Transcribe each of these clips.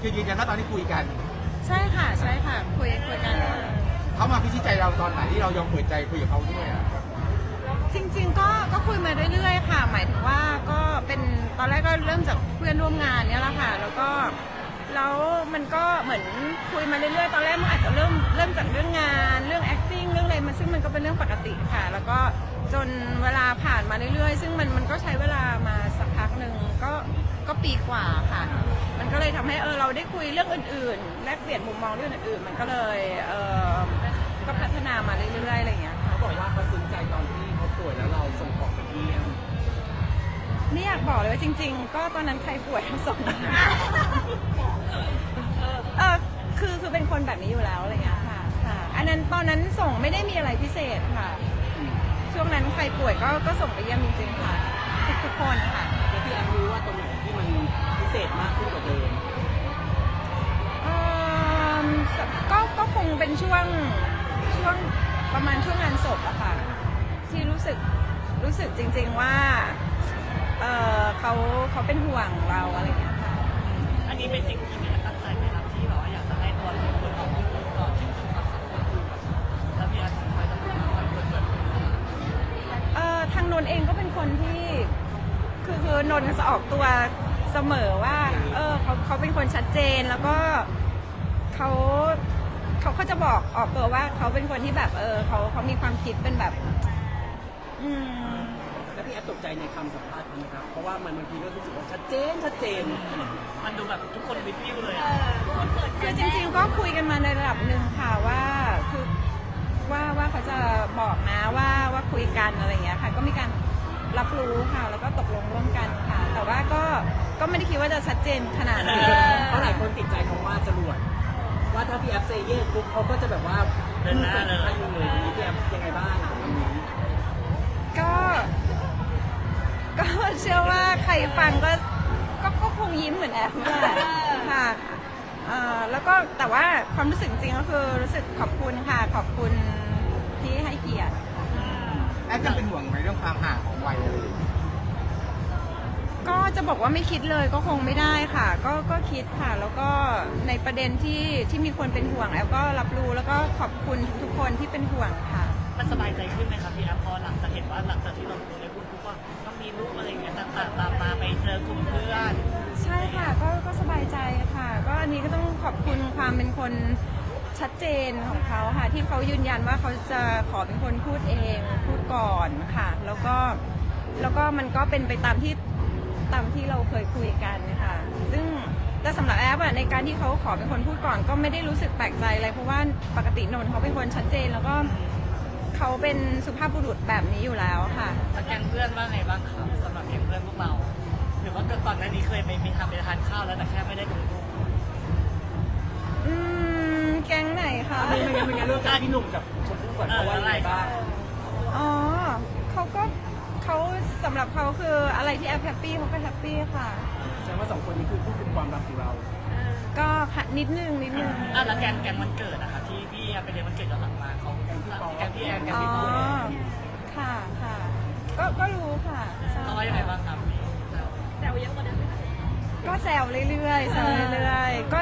คือยืนยันว่าตอนนี้คุยกัน ใช่ค่ะใช่ค่ะคุยคุยกันเขามาพิชิตใจเราตอนไหนที่เรายอมเปิดใจคุยกับเขาด้วยอะจริง ๆ ก็ก็คุยมาเรื่อยๆค่ะ หมายถึงว่าก็เป็นตอนแรกก็เริ่มจากเพื่อนร่วมงานเนี่ยแหละค่ะ แล้วก็แล้วมันก็เหมือนคุยมาเรื่อยๆ ตอนแรกมันอาจจะเริ่มเริ่มจากเรื่องงานเรื่อง acting เรื่องอะไรมันซึ่งมันก็เป็นเรื่องปกติค่ะ แล้วก็จนเวลาผ่านมาเรื่อยๆ ซึ่งมันมันก็ใช้เวลามาสักพักหนึ่งก็ ก็ปีกว่าค่ะ มันก็เลยทำให้เออเราได้คุยเรื่องอื่นๆแลกเปลี่ยนมุมมองเรื่องอื่นๆ มันก็เลยเออก็พัฒนามาเรื่อยๆอะไรอย่างเงี้ยค่ะเขาบอกว่าเขาซึ้งใจตอนที่เขาป่วยแล้วเราส่งของไปเยี่ยมนี่อยากบอกเลยว่าจริง ๆ ก็ตอนนั้นใครป่วยทั้งสองเออคือคือเป็นคนแบบนี้อยู่แล้วอะไรเงี้ยค่ะค่ะ อันนั้นตอนนั้นส่งไม่ได้มีอะไรพิเศษค่ะ ช่วงนั้นใครป่วยก็ก็ส่งไปเยี่ยมจริงๆค่ะทุกทุกๆคนค่ะแล้วพี่แอมรู้ว่าตรงไหนที่ มันพิเศษมากขึ้นกว่าเดิมเอิ่มสก็ก็คงเป็นช่วงช่วงประมาณช่วงงานศพอะค่ะ ที่รู้สึกรู้สึกจริงๆว่า เออเขาเขาเป็นห่วงเราอะไรเงี้ยค่ะ อันนี้เป็นสิ่งที่พี่ตั้งใจไหมครับที่แบบว่าอยากจะให้ตัวเราเปิดออกมาก่อนถึงความสัมพันธ์แล้วพี่อาร์ตทำไมต้องมาเปิดเปิดเผยเอ่อทางนนท์เองก็เป็นคนที่ คือคือนนท์จะออกตัว เสมอว่า เออเขาเขาเป็นคนชัดเจนแล้วก็เขาเขาเขาจะบอกออกตัวว่าเขาเป็นคนที่แบบเออเขาเขามีความคิดเป็นแบบ อืมแล้วพี่แอฟตกใจในคำสัมภาษณ์นี้นะครับ เพราะว่ามันบางทีก็รู้สึกว่าชัดเจนชัดเจน มันดูแบบทุกคนวิทวิวเลยอะคือจริงๆก็คุยกันมาในระดับหนึ่งค่ะว่าคือว่าว่าเขาจะบอกนะว่าว่าคุยกันอะไรอย่างเงี้ยค่ะ ก็มีการรับรู้ค่ะ แล้วก็ตกลงร่วมกันค่ะ แต่ว่าก็ ก็ไม่ได้คิดว่าจะชัดเจนขนาดนี้เพราะหลายคนติดใจคำว่าจรวดว่าถ้าพี่แอฟเซเย่ปุ๊บเขาก็จะแบบว่าพูดเป็นใครเลยทีนี้พี่แอฟยังไงบ้างอะคำนี้ก็ก็เชื่อว่าใครฟังก็ก็ก็คงยิ้มเหมือนแอฟแหละค่ะเอ่อแล้วก็แต่ว่าความรู้สึกจริงๆก็คือรู้สึกขอบคุณค่ะขอบคุณที่ให้เกียรติแอปยังเป็นห่วงในเรื่องความห่างของวัยอะไรอย่างเงี้ย ก็จะบอกว่าไม่คิดเลยก็คงไม่ได้ค่ะ ก็ก็คิดค่ะ แล้วก็ในประเด็นที่ที่มีคนเป็นห่วงแอฟก็รับรู้แล้วก็ขอบคุณทุกๆคนที่เป็นห่วงค่ะ มันสบายใจขึ้นไหมครับพี่แอฟพอหลังจากเห็นว่าหลังจากที่เราคุยได้พูดปุ๊บว่าก็มีลูกอะไรอย่างเงี้ยต่างๆตามมาไปเจอกลุ่มเพื่อนใช่ค่ะก็ก็สบายใจค่ะ ก็อันนี้ก็ต้องขอบคุณความเป็นคนชัดเจนของเขาค่ะ ที่เขายืนยันว่าเขาจะขอเป็นคนพูดเองพูดก่อนค่ะ แล้วก็แล้วก็มันก็เป็นไปตามที่ ตามที่เราเคยคุยกันค่ะ ซึ่งแต่สำหรับแอปอะในการที่เขาขอเป็นคนพูดก่อนก็ไม่ได้รู้สึกแปลกใจอะไรเพราะว่าปกตินนท์เขาเป็นคนชัดเจนแล้วก็เขาเป็นสุภาพบุรุษแบบนี้อยู่แล้วค่ะ แล้วแก๊งเพื่อนว่าไงบ้างครับสำหรับแก๊งเพื่อนพวกเรา หรือว่าเกิดก่อนหน้านี้เคยไปมีทำไปทานข้าวแล้วแต่แค่ไม่ได้ดูรูปอืม แก๊งไหนคะไม่ไม่งั้นไม่งั้นเรื่องการพี่หนุ่มกับชมพู่ก่อนเขาว่ายังไงบ้าง อ๋อเขาก็ เขาสำหรับเขาคืออะไรที่แอปแฮปปี้เขาก็แฮปปี้ค่ะ แสดงว่าสองคนนี้คือผู้คุมความรักของเราก็ค่ะนิดนึงนิดนึง อะแล้วแก๊งแก๊งวันเกิดอะครับที่พี่แอฟไปเรียนวันเกิดย้อนหลังมาเขาแก๊งพี่แอมแก๊งอ๋อ พี่ปูค่ะค่ะ ก็ก็รู้ค่ะทราบเขาว่ายังไงบ้างครับก็แซวเรื่อยๆแซวเรื่อยๆ ก็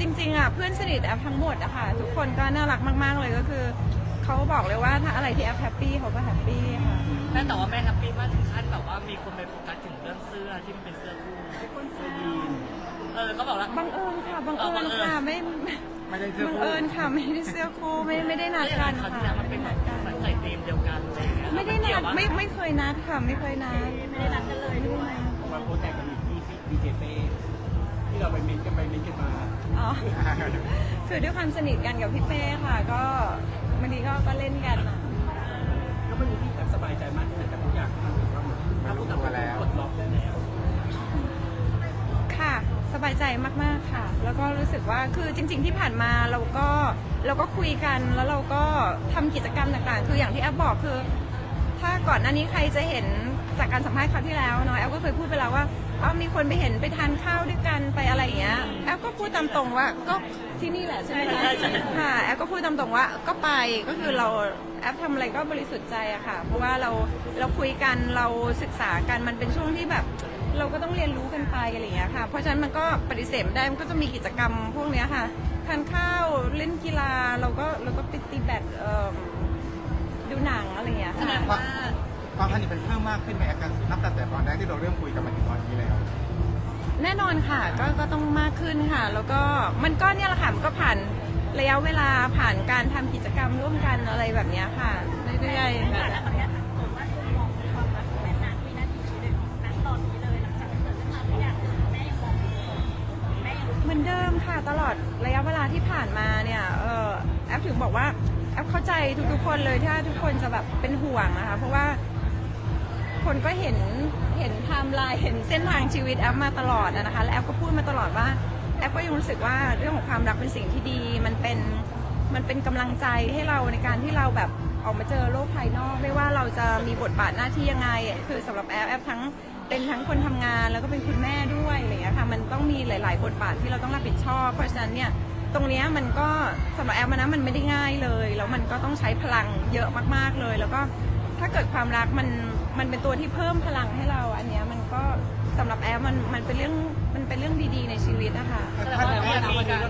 จริงๆอะเพื่อนสนิทแอปทั้งหมดอะค่ะ ทุกคนก็น่ารักมากๆเลยก็คือ เขาบอกเลยว่าถ้าอะไรที่แอปแฮปปี้เขาก็แฮปปี้ค่ะ แม่แต่ว่าแม่แฮปปี้มากถึงขั้นแบบว่ามีคนไปโฟกัสถึงเรื่องเสื้อที่มันเป็นเสื้อคู่เสื้อยีนเออเขาบอกว่า บังเอิญค่ะบังเอิเออบัญงเอิญค่ะไม่ไม่ได้เสื้อบังคู่เอิญค่ะ ไม่ได้เสื้อคู่ไม่ไม่ได้นัดเอ้ยกันคราวค่ะที่แล้วมันเป็นแบบเหมือนใส่ธีมเดียวกันอะไรอย่างเงี้ยไม่ได้เกี่นัยวดว่าไม่ไม่เคยนัดค่ะ ไม่เคยนัดไม่ได้นัดกันเลยด้วยผมมาโพสต์แทนกันอีกที่ดีเจเป้ที่เราไปเม้นต์กันไปเม้นต์กันมาอ๋อคือด้วยความสนิทกันกับพี่เป้ค่ะ ก็บางทีก็ก็เล่นกันอะก็ไม่รู้ที่แบบสบาย มาแล้วค่ะ สบายใจมากๆค่ะ แล้วก็รู้สึกว่าคือจริง ๆ ที่ผ่านมาเราก็เราก็คุยกันแล้วเราก็ทำกิจกรรมต่างๆ คืออย่างที่แอฟบอกคือ ถ้าก่อนหน้านี้ใครจะเห็นจากการสัมภาษณ์คราวที่แล้วเนาะแอฟก็เคยพูดไปแล้วว่า เอามีคนไปเห็นไปทานข้าวด้วยกันไปอะไรอย่างเงี้ยแอฟก็พูดตามตรงว่าก็ที่นี่แหละใช่ไหมคะค่ะแอฟก็พูดตามตรงว่าก็ไปก็คือเราแอฟทำอะไรก็บริสุทธิ์ใจอะค่ะ เพราะว่าเราเราคุยกันเราศึกษากันมันเป็นช่วงที่แบบ เราก็ต้องเรียนรู้กันไปอะไรอย่างเงี้ยค่ะ เพราะฉะนั้นมันก็ปฏิเสธไม่ได้มันก็จะมีกิจกรรมพวกเนี้ยค่ะทานข้าวเล่นกีฬาเราก็เราก็ไปตีแบดเอิ่มดูหนังอะไรอย่างเงี้ยแสค่ะดงว่าความสนิทมันเพิ่มมากขึ้นไหมแอปกันนับตั้งแต่ตอนแรกที่เราเริ่มคุยกันมาถึงตอนนี้แล้ว แน่นอนค่ะก็ก็ต้องมากขึ้นค่ะ แล้วก็มันก็เนี่ยแหละค่ะมันก็ผ่านระยะเวลาผ่านการทำกิจกรรมร่วมกันอะไรแบบเนี้ยค่ะเรื่อยๆเหมือนเดิมค่ะตลอดระยะเวลาที่ผ่านมาเนี่ยเออแอปถึงบอกว่าแอปเข้าใจทุกๆคนเลยถ้าทุกคนจะแบบเป็นห่วงนะคะ เพราะว่า คนก็เห็นเห็นไทม์ไลน์เห็นเส้นทางชีวิตแอปมาตลอดนะคะและแอปก็พูดมาตลอดว่าแอปก็ยังรู้สึกว่าเรื่องของความรักเป็นสิ่งที่ดี มันเป็นมันเป็นกำลังใจให้เราในการที่เราแบบออกมาเจอโลกภายนอก ไม่ว่าเราจะมีบทบาทหน้าที่ยังไง คือสำหรับแอปแอปทั้งเป็นทั้งคนทำงานแล้วก็เป็นคุณแม่ด้วยอะไรอย่างเงี้ยค่ะมันต้องมีหลาย ๆ บทบาทที่เราต้องรับผิดชอบ เพราะฉะนั้นเนี่ยตรงนี้มันก็สำหรับแอปมันนะมันไม่ได้ง่ายเลย แล้วมันก็ต้องใช้พลังเยอะมากๆเลย แล้วก็ถ้าเกิดความรักมัน มันเป็นตัวที่เพิ่มพลังให้เรา อันเนี้ยมันก็สำหรับแอปมันมันเป็นเรื่องมันเป็นเรื่องดีๆในชีวิตนะคะแสดงว่ามีการ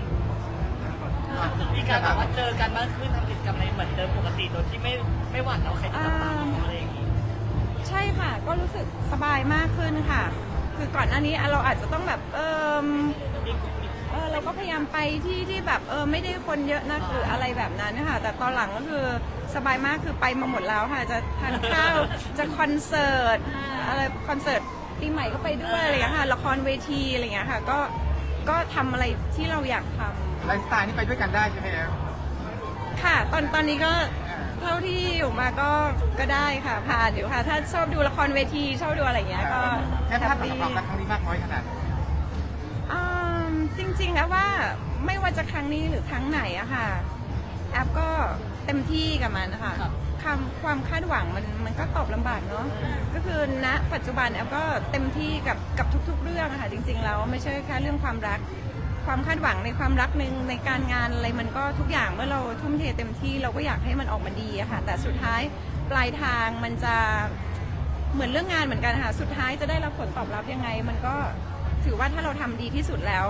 มีการแบบว่าเจอกันมากขึ้นทำกิจกรรมอะไรเหมือนเดิมปกติโดยที่ไม่ไม่หวั่นเอาใครจะจับตามองอะไรอย่างงี้ใช่ค่ะ ก็รู้สึกสบายมากขึ้นค่ะ คือก่อนหน้านี้เราอาจจะต้องแบบเออมีมีเออเราก็พยายามไปที่ที่แบบเออไม่ได้คนเยอะนะหรืออะไรแบบนั้นค่ะแต่ตอนหลังก็คือสบายมากคือไปมาหมดแล้วค่ะจะทานข้าวจะคอนเสิร์ตอะไรคอนเสิร์ตปีใหม่ก็ไปด้วยอะไรอย่างเงี้ยค่ะละครเวทีอะไรอย่างเงี้ยค่ะก็ก็ทำอะไรที่เราอยากทำ ไลฟ์สไตล์นี่ไปด้วยกันได้ใช่ไหมแอปค่ะตอนตอนนี้ก็เท่าที่อยู่มาก็ก็ได้ค่ะผ่านอยู่ค่ะ ถ้าชอบดูละครเวทีชอบดูอะไรอย่างเงี้ยก็แค่แฮภาพปกับปี้ความรักครั้งนี้มากน้อยขนาดไหนอืม จริงๆแล้วว่าไม่ว่าจะครั้งนี้หรือครั้งไหนอะค่ะ แอปก็เต็มที่กับมันนะคะความความคาดหวังมันมันก็ตอบลำบากเนาะก็คือณปัจจุบันแอปก็เต็มที่กับกับทุก ๆ เรื่องอะค่ะจริง ๆ แล้วไม่ใช่แค่เรื่องความรัก ความคาดหวังในความรักหนึ่งในการงานอะไรมันก็ทุกอย่างเมื่อเราทุ่มเทเต็มที่เราก็อยากให้มันออกมาดีอะค่ะแต่สุดท้ายปลายทางมันจะเหมือนเรื่องงานเหมือนกันค่ะ สุดท้ายจะได้รับผลตอบรับยังไง มันก็ถือว่าถ้าเราทำดีที่สุดแล้ว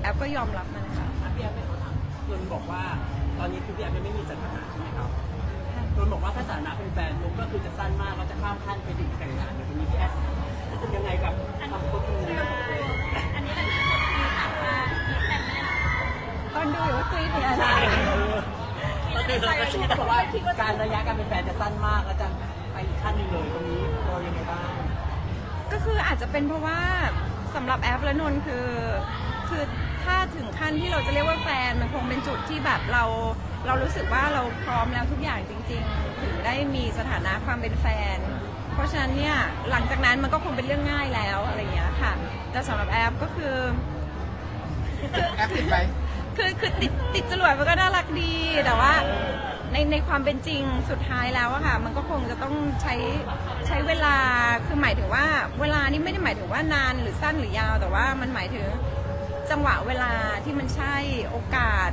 แอปก็ยอมรับมันค่ะอะพี่แอฟเป็นคนถามนนท์บอกว่าตอนนี้คือพี่แอฟยังไม่มีสถานะใช่ไหมครับนนท์บอกว่าถ้าสถานะเป็นแฟนนุกก็คือจะสั้นมากเราจะข้ามขั้นไปถึงแต่งงานในตรงนี้พี่แอฟยังไงกับคำพูดนี้ตอนดูอยู่ว่ากรี๊ดเนี่ยใช่นะเออก็คือเราก็คิดเขาบอกว่าการระยะการเป็นแฟนจะสั้นมากแล้วจะไปอีกขั้นหนึงเลยตรงนี้เรายังไงบ้างก็คืออาจจะเป็นเพราะว่าสำหรับแอปและนนท์คือ ที่เราจะเรียกว่าแฟนมันคงเป็นจุดที่แบบเราเรารู้สึกว่าเราพร้อมแล้วทุกอย่างจริง ๆ ถึงได้มีสถานะความเป็นแฟน เพราะฉะนั้นเนี่ยหลังจากนั้นมันก็คงเป็นเรื่องง่ายแล้วอะไรอย่างเงี้ยค่ะ แต่สำหรับแอปก็คือแอปติดไหมคือคือติดติดจรวดมันก็น่ารักดีแต่ว่าในในความเป็นจริงสุดท้ายแล้วอะค่ะ มันก็คงจะต้องใช้ใช้เวลาคือหมายถึงว่า เวลานี่ไม่ได้หมายถึงว่านานหรือสั้นหรือยาว แต่ว่ามันหมายถึง จังหวะเวลาที่มันใช่โอกาส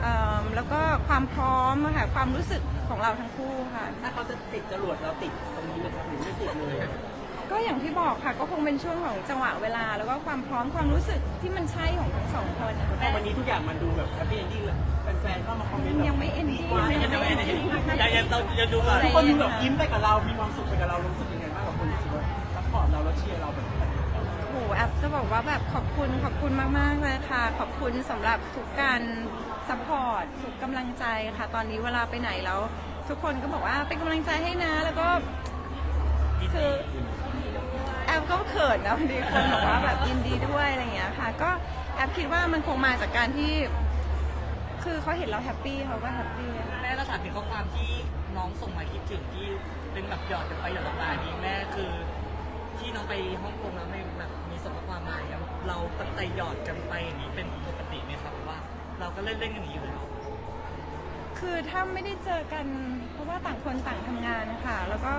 เอิ่มแล้วก็ความพร้อมอะค่ะความรู้สึกของเราทั้งคู่ค่ะ ถ้าเขาจะติดจรวดเราติดตรงนี้ไหมครับหรือไม่ติดเลยก็อย่างที่บอกค่ะก็คงเป็นช่วงของจังหวะเวลา แล้วก็ความพร้อมความรู้สึกที่มันใช่ของทั้งสองคนนะคะแต่วันนี้ทุกอย่างมันดูแบบแฮปปี้เอนดิ้งเลยแฟนๆเข้ามาคอมเมนต์แบบยังไม่เอ็นดี้ยังจะไม่ได้ยังยังต้องยังดูก่อนทุกคนดูแบบยิ้มไปกับเรา มีความสุขไปกับเรารู้สึกยังไงบ้างกับคนที่รู้สึกว่าซัพพอร์ตเราแล้วเชียร์เราแบบโอ้โห แอปจะบอกว่าแบบขอบคุณขอบคุณมาก ๆ เลยค่ะ ขอบคุณสำหรับทุกการซัพพอร์ตทุกกำลังใจค่ะ ตอนนี้เวลาไปไหนแล้ว ทุกคนก็บอกว่าเป็นกำลังใจให้นะ แล้วก็คือแอปก็เขินนะบางทีคนบอกว่าแบบยินดีด้วยอะไรอย่างเงี้ยค่ะ ก็แอปคิดว่ามันคงมาจากการที่ คือเขาเห็นเราแฮปปี้เขาก็แฮปปี้แม่ก็ถามถึงข้อความที่น้องส่งมาคิดถึงที่เป็นแบบหยอดกันไปหยอดกันมานี้แม่คือ ที่น้องไปฮ่องกงแล้วไม่แบบมีส่งข้อความมาอย่างเราตั้งใจหยอดกันไปอย่างนี้เป็นปกติไหมครับหรือว่า เราก็เล่นเล่นๆกันอย่างนี้อยู่แล้ว คือถ้าไม่ได้เจอกันเพราะว่าต่างคนต่างทำงานนะคะแล้วก็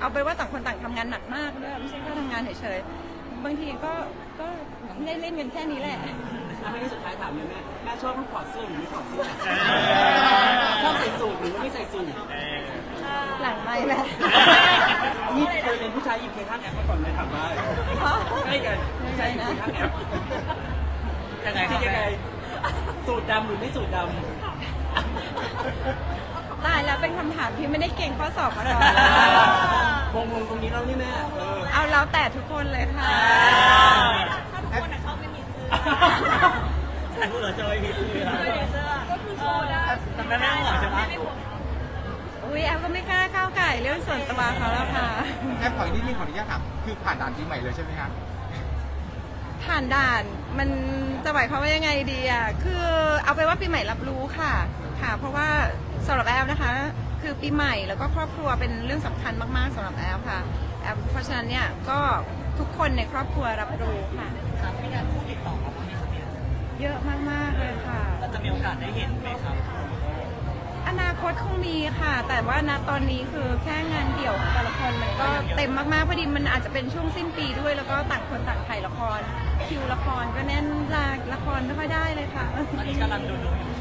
เอาไปนว่าต่างคนต่างทำงานหนักมากด้วยไม่ใช่แค่ทำงานเฉยๆบางทีก็ก็เล่นเล่นๆกันแค่นี้แหละ ถ้าไม่ได้สุดท้ายถามเลยแม่แม่ชอบลูกถอดเสื้อหรือไม่ถอดเสื้อชอบใส่สูทหรือว่าไม่ใส่สูท หลังไม่แม่นี่เคยเป็นผู้ชายหยิบเคข้างแอปมาก่อนไหมถามได้เพราะกันไม่ใช่คุณทั้งแอปยังไงคคิรัดบยังไงแม่สูตรดำหรือไม่สูตรดตายแล้วเป็นคำถามที่ไม่ได้เก่งข้อสอบมาก่อนำวงวงตรงนี้แล้วนี่แม่เออเอาแล้วแต่ทุกคนเลยค่ะแอปแต่พูดเหรอจะไม่มีเสื้อก็คือโชว์ได้แต่แม่ไม่ห่วงใช่ไหมอุ้ ยแอฟก็ไม่กล้าก้าวไก่เรื่องส่วนตัวเขาแล้วค่ะ แอปขออีกนิดนึงขออนุญาตถามคือผ่านด่านปีใหม่เลยใช่ไหมครับผ่านด่านมันจะหมายความว่ายังไงดีอะคือเอาไปนว่าปีใหม่รับรู้ค่ะ ค่ะ เพราะว่าสำหรับแอฟนะคะ คือปีใหม่แล้วก็ครอบครัวเป็นเรื่องสำคัญมากๆสำหรับแอฟค่ะแอฟเพราะฉะนั้นเนี่ยก็ทุกคนในครอบครัวรับรู้ค่ะ ครับพี่แอนพูดติดต่อมาบ้างไหมครับเนี่ยเยอะมากๆเลยค่ะ เราจะมีโอกาสได้เห็นไหมครับอ นาคตคงมีค่ะ แต่ว่าณตอนนี้คือแค่งานเดี่ยวของแต่ละคนมันก็เต็มมากๆพอดีมันอาจจะเป็นช่วงสิ้นปีด้วย แล้วก็ต่างคนต่างถ่ายละคร คิวละครก็แน่นลากละครไม่ค่อยได้เลยค่ะ ตอนนี้กำลังดูดูอยู่